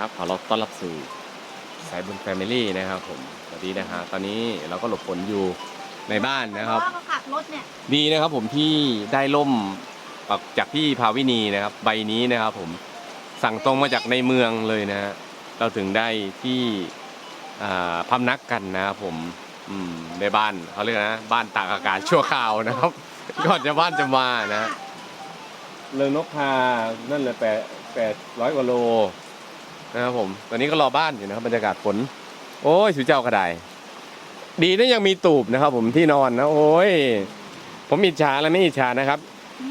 ครับขอต้อนรับสู่สายบุญแฟมิลี่นะครับผมสวัสดีนะฮะตอนนี้เราก็หลบฝนอยู่ในบ้านนะครับ เพาว่าเขาขับรถเนี่ยดีนะครับผมที่ได้ล่มจากพี่ภาวินีนะครับ ใบนี้นะครับผมสั่งตรงมาจากในเมืองเลยนะฮะเราถึงได้ที่อ่าพำนักกันนะครับผมอืมในบ้านเขาเรียกนะบ้านตากอากาศชั่วคราวนะครับ ก่อนจะบ้านจะมานะฮะเรืองนกพานั่นเลยแปดแปดร้อยกว่าโล นะครับผม ตอนนี้ก็รอบ้านอยู่นะครับบรรยากาศฝน โอ้ยสุเจ้ากระไดดีนะยังมีตูบนะครับ ผมที่นอนนะ โอ้ย ผมอิจฉาแล้วไม่อิจฉานะครับ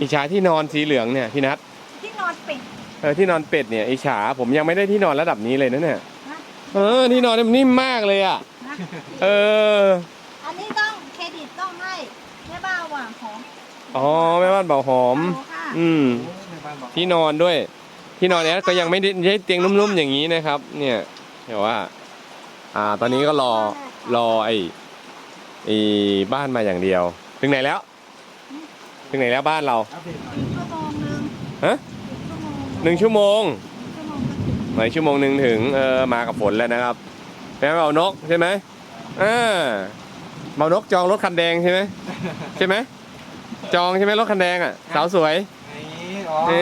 อิจฉาที่นอนสีเหลืองเนี่ยพี่นัทที่นอนปิดเออที่นอนเป็ดเนี่ยอิจฉาผมยังไม่ได้ที่นอนระดับนี้เลยนะเนี่ยนะเออที่นอนเนี่ยมันนิ่มมากเลยอะนะเอออันนี้ต้องเครดิตต้องให้แม่บ้านหว่างของอ๋อแม่บ้านเบาหอมโค่ะอืมที่นอนด้วย ที่นอนเนี้ยก็ยังไม่ได้ใช้เตียงนุ่มๆอย่างนี้นะครับ เนี่ยแต่ว่า อ่า ตอนนี้ก็รอรอไอ้ไอ้บ้านมาอย่างเดียว ถึงไหนแล้ว ถึงไหนแล้วบ้านเราอีกชั่วโมงนึงฮะอีกชั่วโมงหนึ่งชั่วโมงชั่วโมงก็ถึงหน่อยชั่วโมงหนึ่งถึงเออมากับฝนแล้วนะครับแม่เบานกใช่ไหมอ่าเบานกจองรถคันแดงใช่ไหมใช่ไหมจองใช่ไหมรถคันแดงอะสาวสวยนี่อ๋อเอ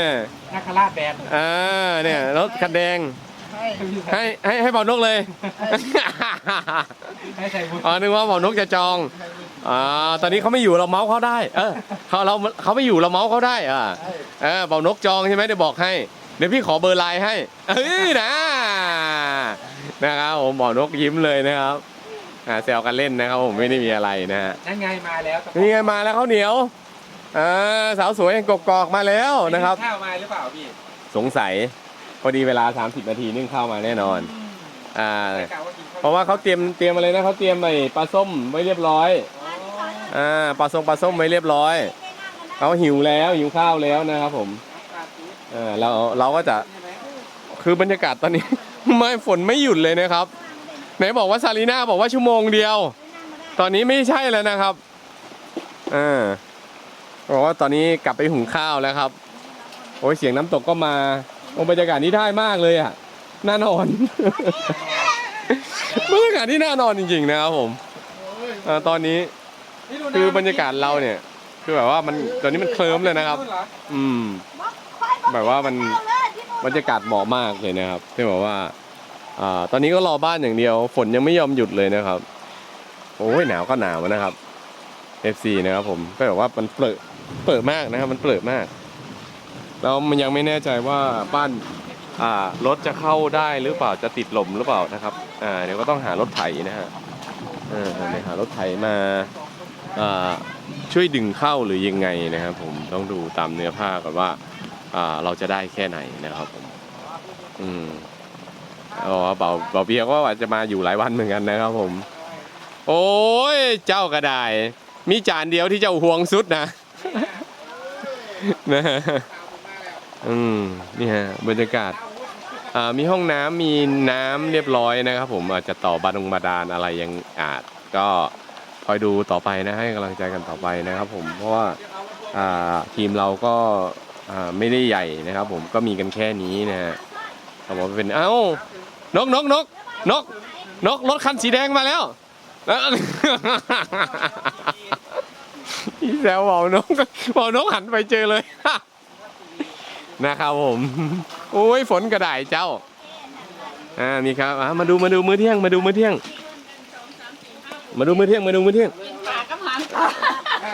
อ นักขราชแบนอ่าเนี่ยรถคันแดงให้ให้ให้ให้เบานกเลย ให้ใส่บุญอ๋อนึกว่าเบานกจะจองอ่าตอนนี้เขาไม่อยู่เราเมาส์เขาได้ เออเขาเราเขาไม่อยู่เราเมาส์เขาได้อ่าเออเบานกจองใช่ไหมเดี๋ยวบอกให้ เดี๋ยวพี่ขอเบอร์ไลน์ให้เอ้ยนะนะครับผมเบานกยิ้มเลยนะครับอ่าแซวกันเล่นนะครับผมไม่ได้มีอะไรนะฮะนั่นไงมาแล้วนี่ไงมาแล้วข้าวเหนียว อ่าสาวสวยแห่งกกอกมาแล้วนะครับ ข้าวมาหรือเปล่าพี่สงสัยพอดีเวลา 30 นาทีนึ่งข้าวมาแน่นอนอ่ากะว่ากินข้าวเพราะว่าเขาเตรียมเตรียมอะไรนะเขาเตรียมไอ้ปลาส้มไว้เรียบร้อยมาที่ซอยนั่นอ่าปลาส้มปลาส้มไว้เรียบร้อยไม่นั่งกันนะเขาหิวแล้วหิวข้าวแล้วนะครับผมเออเราเราก็จะใช่ไหมคือบรรยากาศตอนนี้ ไม่ฝนไม่หยุดเลยนะครับไหนบอกว่าซาลีน่าบอกว่าชั่วโมงเดียว ตอนนี้ไม่ใช่แล้วนะครับอ่า บอกว่าตอนนี้กลับไปหุงข้าวแล้วครับ โอ้ยเสียงน้ำตกก็มาโอ้บรรยากาศนี้ได้มากเลยอะน่านอนบรรยากาศที่น่านอนจริง ๆ นะครับผมตอนนี้คือบรรยากาศเราเนี่ย คือแบบว่ามันตอนนี้มันเคลิ้มเลยนะครับ อืม แบบว่ามันบรรยากาศเหมาะมากเลยนะครับที่บอกว่าอ่า ตอนนี้ก็รอบ้านอย่างเดียว ฝนยังไม่ยอมหยุดเลยนะครับ โอ้ยหนาวก็หนาวนะครับ FC นะครับผมก็แบบว่ามันเปรอะ เปิดมากนะครับ มันเปิดมาก แล้วมันยังไม่แน่ใจว่าบ้านอ่ารถจะเข้าได้หรือเปล่าจะติดลมหรือเปล่านะครับอ่าเดี๋ยวก็ต้องหารถไถนะฮะเออเดี๋ยหารถไถมาอ่าช่วยดึงเข้าหรือยังไงนะครับ ผมต้องดูตามเนื้อผ้าก่อนว่าอ่าเราจะได้แค่ไหนนะครับผมอืมอ๋อเบาเบาเบียก็ว่าจะมาอยู่หลายวันเหมือนกันนะครับผม โอ้ยเจ้าก็ได้มีจานเดียวที่เจ้าห่วงสุดนะ นะฮะอืมนี่ฮะบรรยากาศอ่ามีห้องน้ำมีน้ำเรียบร้อยนะครับผมอาจจะต่อบาดงบาดาลอะไรยังอาจก็คอยดูต่อไปนะให้กำลังใจกันต่อไปนะครับผมเพราะว่าอ่าทีมเราก็อ่าไม่ได้ใหญ่นะครับ ผมก็มีกันแค่นี้นะฮะเขาบอกว่าเป็นเอ้านกนกนกนกนกรถคันสีแดงมาแล้ว แล้วพี่แซวบอกนกบอกนกหันไปเจอเลย นะครับผมโอ้ยฝนกระไดเจ้าอ่ามีครับอ่ามาดูมาดูมื้อเที่ยงมาดูมื้อเที่ยง มาดูมื้อเที่ยงมาดูมื้อเที่ยง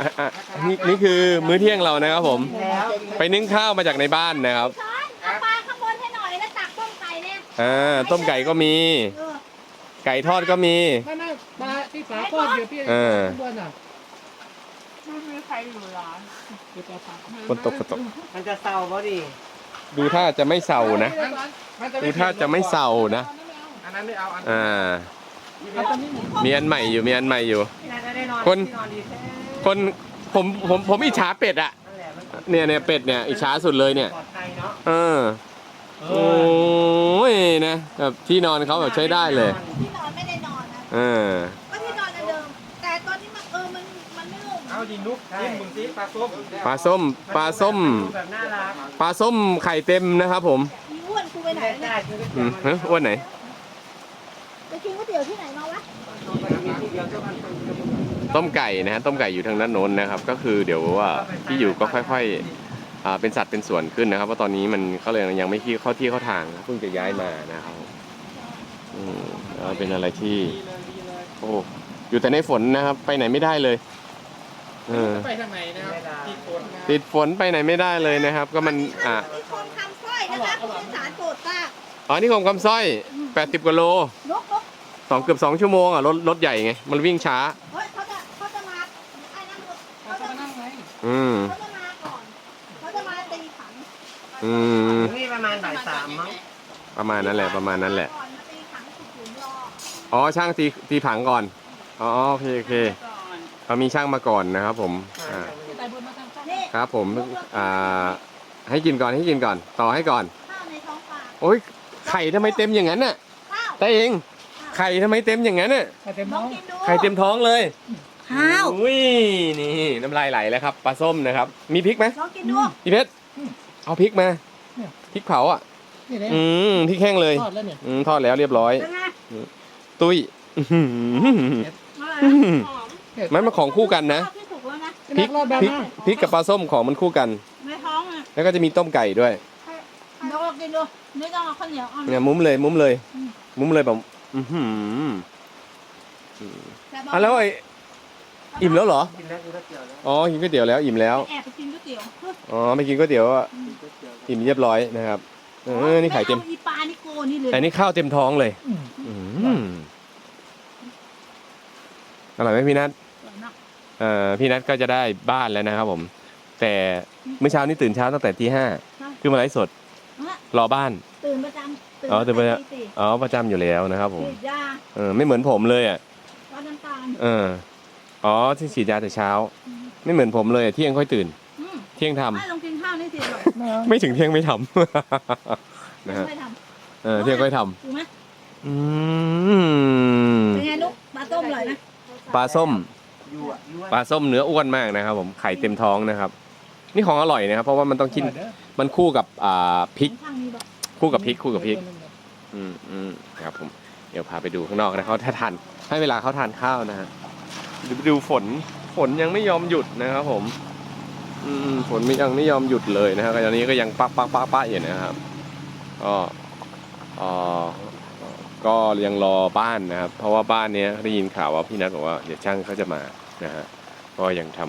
อะอะนี่นี่คือมื้อเที่ยงเรานะครับผม ไปนึ่งข้าวมาจากในบ้านนะครับช้อนเอาปลาข้างบนให้หน่อยแล้วตักต้มไก่เนี่ยอ่าต้มไก่ก็มีเออไก่ทอดก็มี ไม่ไม่มาที่ฝาครอบอยู่พี่เออ ข้างบนอะ ไม่มีใครอยู่ร้านอยู่ต่อฝาฝนตกฝนตก มันจะเศร้าพอดีดูท่าจะไม่เศร้านะมันจะดูท่าจะไม่เศร้านะ อันนั้นไม่เอาอันอ่าเอาตอนนี้หมูมีอันใหม่อยู่ มีอันใหม่อยู่ น่าจะได้นอนคน ที่นอนดีแท้คนผมผมผมอิจฉาเป็ดอะนั่นแหละมันเนี่ยเนี่ยเป็ดเนี่ยอิจฉาสุดเลยเนี่ย ปลอดภัยเนาะเออเอโอ้อยนะแบบที่นอนเขาแบบใช้ได้เลย ที่นอนไม่ได้นอนนะ เออก็ที่นอนอันเดิม แต่ตอนนี้มันเออมันมัน ไม่ลงเอาดินุกจิ้มมึงสิปลาส้มปลาส้มปลาส้มดูแบบน่ารักปลาส้มไข่เต็มนะครับผมมีอ้วนกูไปไหนเนี่ยอืมฮะอ้วนไหนไปกินก๋วยเตี๋ยวที่ไหนมาวะต้มไก่นะฮะต้มไก่อยู่ทางด้านโน้นนะครับ ก็คือเดี๋ยวว่าที่อยู่ก็ค่อยๆอ่าเป็นสัดเป็นส่วนขึ้นนะครับเพราะตอนนี้มันเขาเลยยังไม่ที่เข้าที่เข้าทางเพิ่งจะย้ายมานะครับอืมแล้วเป็นอะไรที่ โอ้อยู่แต่ในฝนนะครับ ไปไหนไม่ได้เลย เออ ไปทางไหนนะครับติดฝนนะติดฝนไปไหนไม่ได้เลยนะครับ ก็มันอะมีคนทำสร้อยนะคะผู้โดยสารโปรดทราบอ๋อนี่ของคำสร้อย 80กว่าโลนกนกสองเกือบสองชั่วโมงอะรถรถใหญ่ไงมันวิ่งช้า เฮ้ยเขาจะเขาจะมาไอ้นั่นเขาจะนั่งไงอืมเขาจะมาก่อนเขาจะมาตีขันอืมนี่ประมาณบ่ายสามมั้งประมาณนั้นแหละประมาณนั้นแหละก่อนมาตีขันสุขุมรออ๋อช่างตีตีผังก่อนอ๋อโอเคโอเค เขามีช่างมาก่อนนะครับผมอ่านี่ครับผมอ่าให้กินก่อนให้กินก่อน ต่อให้ก่อน ข้าวในท้องปลาโอ้ยไข่ทำไมเต็มอย่างนั้นน่ะข้าวแต่เองไข่ทำไมเต็มอย่างนั้นน่ะเต็มลน้อองงกินดูไข่เต็มท้องเลยข้าวอุ้ยนี่น้ำลายไหลแล้วครับปลาส้มนะครับ มีพริกไหมลองกินดูพี่เพชรเอาพริกมาพริกเผาอะนี่เลยอืมพริกแห้งเลยทอดแล้วเนี่ยอืมทอดแล้วเรียบร้อย เป็นไงตุ้ยอื้อหืออะไรอื้อหือ หอมมันเป็นของคู่กันนะข้าวที่สุกแล้วนะพริกพริกพริกกับปลาส้มของมันคู่กัน ในท้องอะแล้วก็จะมีต้มไก่ด้วยเดี๋ยวลองกินดูนี่ต้องเอาข้าวเหนียวเอาเนี่ยมุ้มเลยมุ้มเลย มุ้มเลยแบบอือหือแต่บกอะแล้วไอ้อิ่มแล้วเหรอกินแล้วกินแล้วเกี่ยวแล้วอ๋อกินก๋วยเตี๋ยวแล้วอิ่มแล้วแอบไปกินก๋วยเตี๋ยวอ๋อไม่กินก๋วยเตี๋ยวอะอิ่มเรียบร้อยนะครับเออนี่ไข่เต็มอาอีปลานี่โกนี่เลยแต่นี่ข้าวเต็มท้องเลย อืมอร่อยไหมพี่นัท เอ่อพี่นัทก็จะได้บ้านแล้วนะครับผม แต่เมื่อเช้านี่ตื่นเช้าตั้งแต่ตีห้าคือมาไลฟ์สด รอบ้าน ตื่นประจำอ๋อตื่นประจำตีสี่อ๋อประจำอยู่แล้วนะครับผมฉีดยาเออไม่เหมือนผมเลยอะวัดน้ำตาลเอออ๋อที่ฉีดยาแต่เช้า ไม่เหมือนผมเลยอะเที่ยงค่อยตื่นอืมเที่ยงทำไม่ลองกินข้าวนี่สิอร่อยไม่เอาไม่ถึงเที่ยงไม่ทำนะฮะไม่ทเออเที่ยงค่อยทำถูกไหมำอืมเป็นไงลูกปลาต้มอร่อยไหมปลาส้ม ยั่วยั่วปลาส้มเนื้ออ้วนมากนะครับ ผมไข่เต็มท้องนะครับ นี่ของอร่อยนะครับ เพราะว่ามันต้องกินมันคู่กับอ่าพริกข้างนี้บอกคู่กับพริกคู่กับพริก อืมอืมครับผมเดี๋ยวพาไปดูข้างนอกนะเขาถ้าทานให้เวลาเขาทานข้าวนะฮะดูดูฝนฝนยังไม่ยอมหยุดนะครับ ผม อืมฝนไม่ยังไม่ยอมหยุดเลยนะฮะตอนนี้ก็ยังปักปักปักปักอยู่นะครับก็เอ่อก็ยังรอบ้านนะครับ เพราะว่าบ้านเนี้ยได้ยินข่าวว่าพี่นัทบอกว่าเดี๋ยวช่างเขาจะมา นะฮะก็ยังท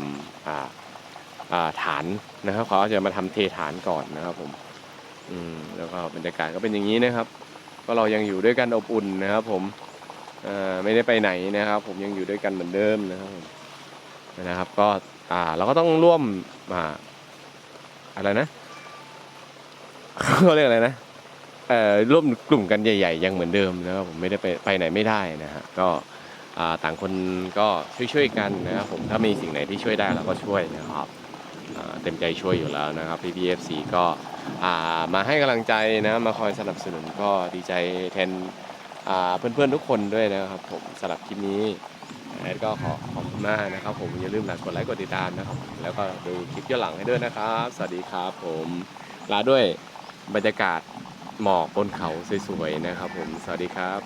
ำฐานนะครับเขาจะมาทำเทฐานก่อนนะครับผมอืมแล้วก็บรรยากาศก็เป็นอย่างนี้นะครับ ก็เรายังอยู่ด้วยกันอบอุ่นนะครับ ผมไม่ได้ไปไหนนะครับ ผมยังอยู่ด้วยกันเหมือนเดิมนะครับนะครับ ก็อ่าเราก็ต้องร่วมอ่าอะไรนะเขาเรียกอะไรนะเอ่อร่วมกลุ่มกันใหญ่ ๆ ยังเหมือนเดิมนะครับผมไม่ได้ไปไปไหนไม่ได้นะฮะก็ ต่างคนก็ช่วยๆกันนะครับผมถ้ามีสิ่งไหนที่ช่วยได้เราก็ช่วยนะครับเต็มใจช่วยอยู่แล้วนะครับ PBFC ก็อ่ามาให้กำลังใจนะมาคอยสนับสนุนก็ดีใจแทนอ่าเพื่อนๆทุกคนด้วยนะครับผมสำหรับคลิปนี้แอดก็ขอขอบคุณมากนะครับ ผมอย่าลืมกดไลค์กดติดตามนะครับแล้วก็ดูคลิปย้อนหลังให้ด้วยนะครับ สวัสดีครับผมลาด้วยบรรยากาศหมอกบนเขาสวยๆนะครับ ผมสวัสดีครับ